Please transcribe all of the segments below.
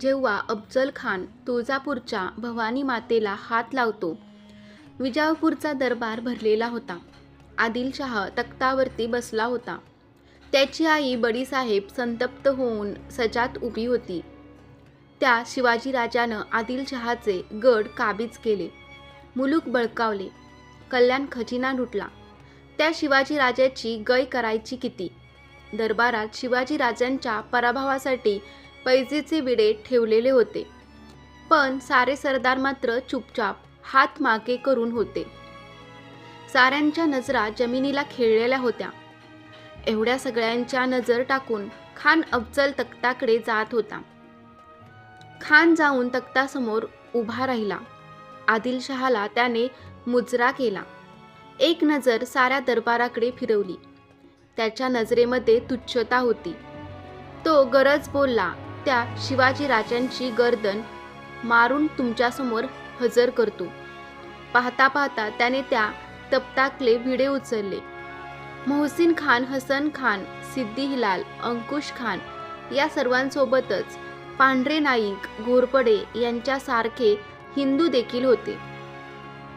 जेव्हा अफजल खान तुळजापूरच्या भवानी मातेला हात लावतो विजापूरचा दरबार भरलेला होता. आदिलशाह तख्तावरती बसला होता. त्याची आई बडीसाहेब संतप्त होऊन सजात उभी होती. त्या शिवाजीराजानं आदिलशहाचे गड काबीज केले मुलूक बळकावले कल्याण खजिना लुटला. त्या शिवाजीराजाची गय करायची किती? दरबारात शिवाजीराजांच्या पराभवासाठी पैजेचे विडे ठेवलेले होते. पण सारे सरदार मात्र चुपचाप हात मागे करून होते. साऱ्यांच्या नजरा जमिनीला खेळलेल्या होत्या. एवढ्या सगळ्यांच्या नजर टाकून खान अफजल तख्ताकडे जात होता. खान जाऊन तख्तासमोर उभा राहिला. आदिलशहाला त्याने मुजरा केला. एक नजर साऱ्या दरबाराकडे फिरवली. त्याच्या नजरेमध्ये तुच्छता होती. तो गरज बोलला त्या शिवाजीराजांची गर्दन मारून तुमच्यासमोर हजर करतो. पाहता पाहता त्याने त्या तप्ताकले भिडे उचलले. मोहसिन खान हसन खान सिद्दी हिलाल अंकुश खान या सर्वांसोबतच पांढरे नाईक घोरपडे यांच्यासारखे हिंदू देखील होते.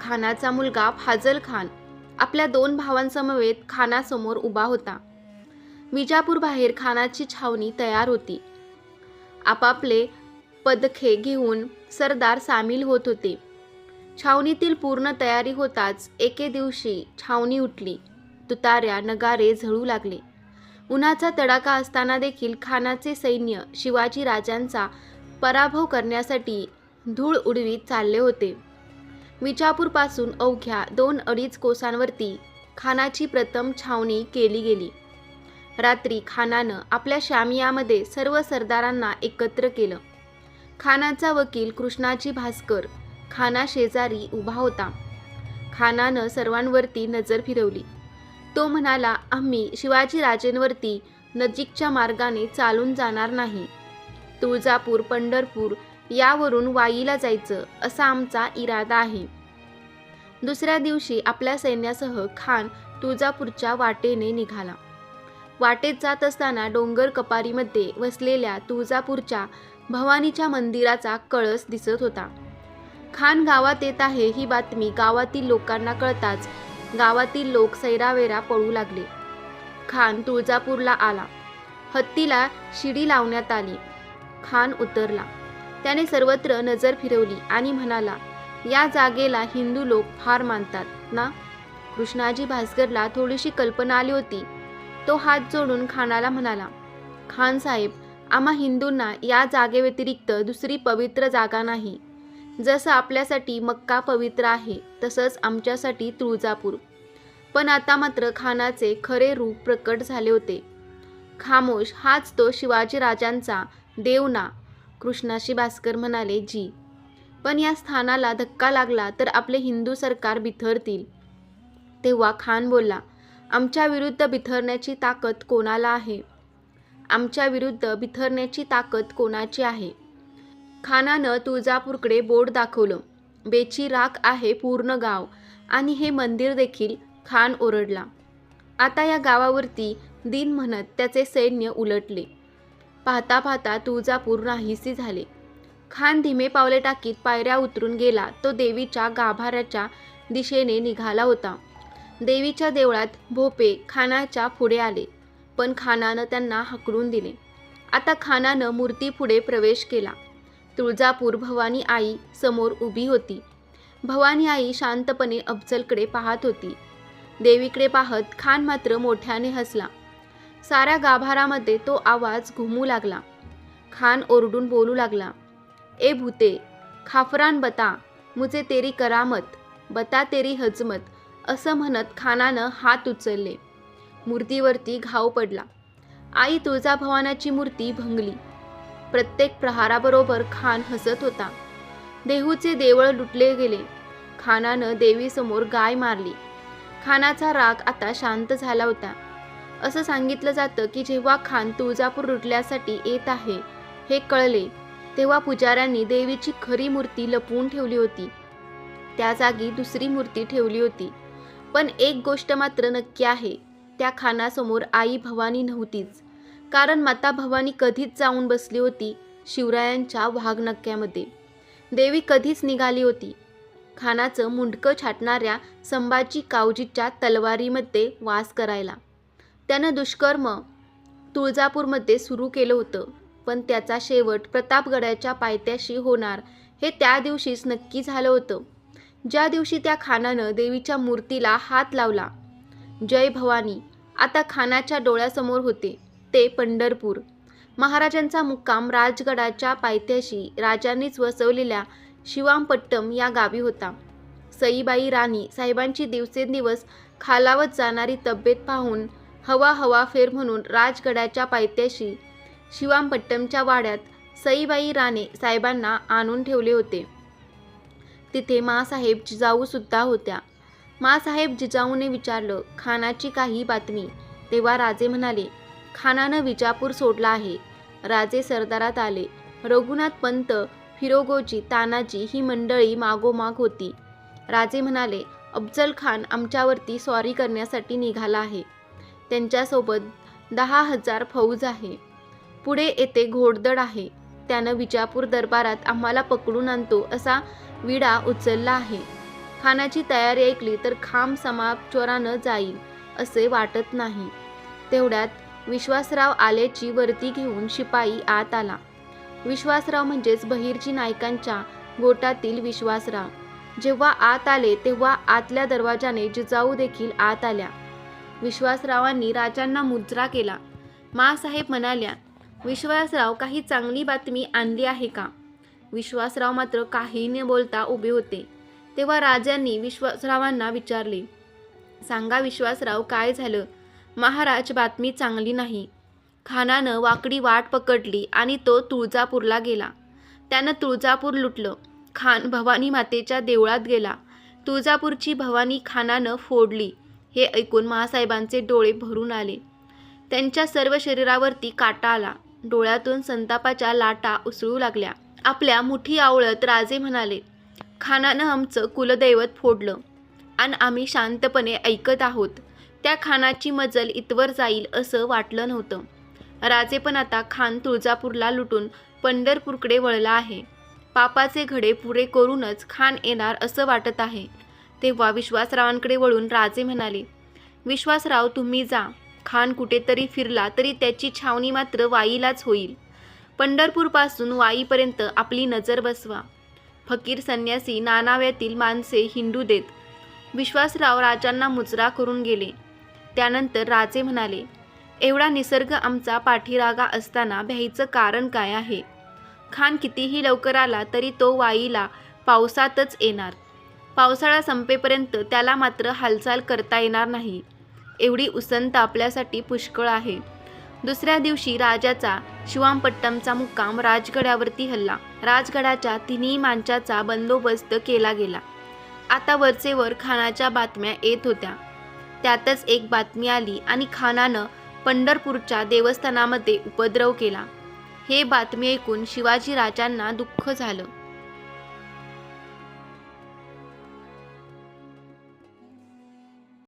खानाचा मुलगा फाजल खान आपल्या दोन भावांसमवेत खानासमोर उभा होता. विजापूर बाहेर खानाची छावणी तयार होती. आपापले पदखे घेऊन सरदार सामील होत होते. छावणीतील पूर्ण तयारी होताच एके दिवशी छावणी उठली. तुताऱ्या नगारे झळू लागले. उन्हाचा तडाखा असताना देखील खानाचे सैन्य शिवाजी राजांचा पराभव करण्यासाठी धूळ उडवीत चालले होते. विजापूरपासून अवघ्या दोन अडीच कोसांवरती खानाची प्रथम छावणी केली गेली. रात्री खानानं आपल्या शामियामध्ये सर्व सरदारांना एकत्र केलं. खानाचा वकील कृष्णाजी भास्कर खाना शेजारी उभा होता. खानानं सर्वांवरती नजर फिरवली. तो म्हणाला आम्ही शिवाजीराजेंवरती नजीकच्या मार्गाने चालून जाणार नाही. तुळजापूर पंढरपूर यावरून वाईला जायचं असा आमचा इरादा आहे. दुसऱ्या दिवशी आपल्या सैन्यासह खान तुळजापूरच्या वाटेने निघाला. वाटेत जात असताना डोंगर कपारीमध्ये वसलेल्या तुळजापूरच्या भवानीच्या मंदिराचा कळस दिसत होता. खान गावात येत आहे ही बातमी गावातील लोकांना कळताच गावातील लोक सैरावेरा पळू लागले. खान तुळजापूरला आला. हत्तीला शिडी लावण्यात आली. खान उतरला. त्याने सर्वत्र नजर फिरवली आणि म्हणाला या जागेला हिंदू लोक फार मानतात ना? कृष्णाजी भास्करला थोडीशी कल्पना आली होती. तो हात जोडून खानाला म्हणाला खान साहेब आम्हा हिंदूंना या जागेव्यतिरिक्त दुसरी पवित्र जागा नाही. जसं आपल्यासाठी मक्का पवित्र आहे तसंच आमच्यासाठी तुळजापूर. पण आता मात्र खानाचे खरे रूप प्रकट झाले होते. खामोश हाच तो शिवाजीराजांचा देवना कृष्णाशी भास्कर म्हणाले जी. पण या स्थानाला धक्का लागला तर आपले हिंदू सरकार बिथरतील. तेव्हा खान बोलला आमच्या विरुद्ध बिथरण्याची ताकद कोणाला आहे? आमच्या विरुद्ध बिथरण्याची ताकद कोणाची आहे? खानानं तुळजापूरकडे बोर्ड दाखवलं. बेची राख आहे पूर्ण गाव आणि हे मंदिर देखील खान ओरडला. आता या गावावरती दिन म्हणत त्याचे सैन्य उलटले. पाहता पाहता तुळजापूर नाहीसी झाले. खान धीमे पावले टाकीत पायऱ्या उतरून गेला. तो देवीच्या गाभाऱ्याच्या दिशेने निघाला होता. देवीच्या देवळात भोपे खानाच्या पुढे आले. पण खानानं त्यांना हकडून दिले. आता खानानं मूर्तीपुढे प्रवेश केला. तुळजापूर भवानी आई समोर उभी होती. भवानी आई शांतपणे अफजलकडे पाहत होती. देवीकडे पाहत खान मात्र मोठ्याने हसला. साऱ्या गाभारामध्ये तो आवाज घुमू लागला. खान ओरडून बोलू लागला. ए भूते खाफरान बता मुझे तेरी करामत बता तेरी हजमत असं म्हणत खानानं हात उचलले. मूर्तीवरती घाव पडला. आई तुळजाभवानाची मूर्ती भंगली. प्रत्येक प्रहाराबरोबर खान हसत होता. देहूचे देवळ लुटले गेले. खानानं देवीसमोर गाय मारली. खानाचा राग आता शांत झाला होता. असं सांगितलं जातं की जेव्हा खान तुळजापूर लुटल्यासाठी येत आहे हे कळले. तेव्हा पुजाऱ्यांनी देवीची खरी मूर्ती लपवून ठेवली होती. त्या जागी दुसरी मूर्ती ठेवली होती. पण एक गोष्ट मात्र नक्की आहे त्या खानासमोर आई भवानी नव्हतीच. कारण माता भवानी कधीच जाऊन बसली होती शिवरायांच्या वाघनक्क्यामध्ये. देवी कधीच निघाली होती. खानाचं मुंडकं छाटणाऱ्या संभाजी कावजीच्या तलवारीमध्ये वास करायला. त्यानं दुष्कर्म तुळजापूरमध्ये सुरू केलं होतं पण त्याचा शेवट प्रतापगडाच्या पायथ्याशी होणार हे त्या दिवशीच नक्की झालं होतं. ज्या दिवशी त्या खानानं देवीच्या मूर्तीला हात लावला. जय भवानी आता खानाच्या डोळ्यासमोर होते ते पंढरपूर. महाराजांचा मुक्काम राजगडाच्या पायथ्याशी राजांनीच वसवलेल्या शिवामपट्टम या गावी होता. सईबाई राणी साहेबांची दिवसेंदिवस खालावत जाणारी तब्येत पाहून हवा हवा फेर म्हणून राजगडाच्या पायथ्याशी शिवामपट्टमच्या वाड्यात सईबाई राणे साहेबांना आणून ठेवले होते. तिथे मासाहेब जिजाऊसुद्धा होत्या. मासाहेब जिजाऊने विचारलं खानाची काही बातमी? तेव्हा राजे म्हणाले खानानं विजापूर सोडला आहे. राजे सरदारात आले. रघुनाथ पंत फिरोगोजी तानाजी ही मंडळी मागोमाग होती. राजे म्हणाले अफजल खान आमच्यावरती स्वारी करण्यासाठी निघाला आहे. त्यांच्यासोबत दहा हजार फौज आहे. पुढे येथे घोडदड आहे. त्यानं विजापूर दरबारात आम्हाला पकडून आणतो असा विडा उचलला आहे. खानाची तयारी ऐकली तर खांब समाप चोरानं जाईल असे वाटत नाही. तेवढ्यात विश्वासराव आल्याची वरती घेऊन शिपाई आत आला. विश्वासराव म्हणजेच बहिर्जी नायकांच्या गोटातील विश्वासराव. जेव्हा आत आले तेव्हा आतल्या दरवाजाने जिजाऊ देखील आत आल्या. विश्वासरावांनी राजांना मुजरा केला. मासाहेब म्हणाल्या विश्वासराव काही चांगली बातमी आणली आहे का? विश्वासराव मात्र काही न बोलता उभे होते. तेव्हा राजांनी विश्वासरावांना विचारले सांगा विश्वासराव काय झालं? महाराज बातमी चांगली नाही. खानानं वाकडी वाट पकडली आणि तो तुळजापूरला गेला. त्यानं तुळजापूर लुटलं. खान भवानी मातेच्या देवळात गेला. तुळजापूरची भवानी खानानं फोडली. हे ऐकून महासाहेबांचे डोळे भरून आले. त्यांच्या सर्व शरीरावरती काटा आला. डोळ्यातून संतापाच्या लाटा उसळू लागल्या. आपल्या मुठी आवळत राजे म्हणाले खानानं आमचं कुलदैवत फोडलं आणि आम्ही शांतपणे ऐकत आहोत. त्या खानाची मजल इतवर जाईल असं वाटलं नव्हतं. राजे पण आता खान तुळजापूरला लुटून पंढरपूरकडे वळला आहे. पापाचे घडे पुरे करूनच खान येणार असं वाटत आहे. तेव्हा विश्वासरावांकडे वळून राजे म्हणाले विश्वासराव तुम्ही जा. खान कुठेतरी फिरला तरी त्याची छावणी मात्र वाईलाच होईल. पंढरपूरपासून वाईपर्यंत आपली नजर बसवा. फकीर संन्यासी नानाव्यातील माणसे हिंडू देत. विश्वासराव राजांना मुजरा करून गेले. त्यानंतर राजे म्हणाले एवढा निसर्ग आमचा पाठीरागा असताना भ्यायचं कारण काय आहे? खान कितीही लवकर आला तरी तो वाईला पावसातच येणार. पावसाळा संपेपर्यंत त्याला मात्र हालचाल करता येणार नाही. एवढी उसंत आपल्यासाठी पुष्कळ आहे. दुसऱ्या दिवशी राजाचा शिवामपट्टमचा मुक्काम राजगडावरती हल्ला. राजगडाच्या तिन्ही मांचाचा बंदोबस्त केला गेला. आता वरचेवर खानाच्या बातम्या येत होत्या. त्यातच एक बातमी आली आणि खानानं पंढरपूरच्या देवस्थानामध्ये उपद्रव केला. हे बातमी ऐकून शिवाजी राजांना दुःख झालं.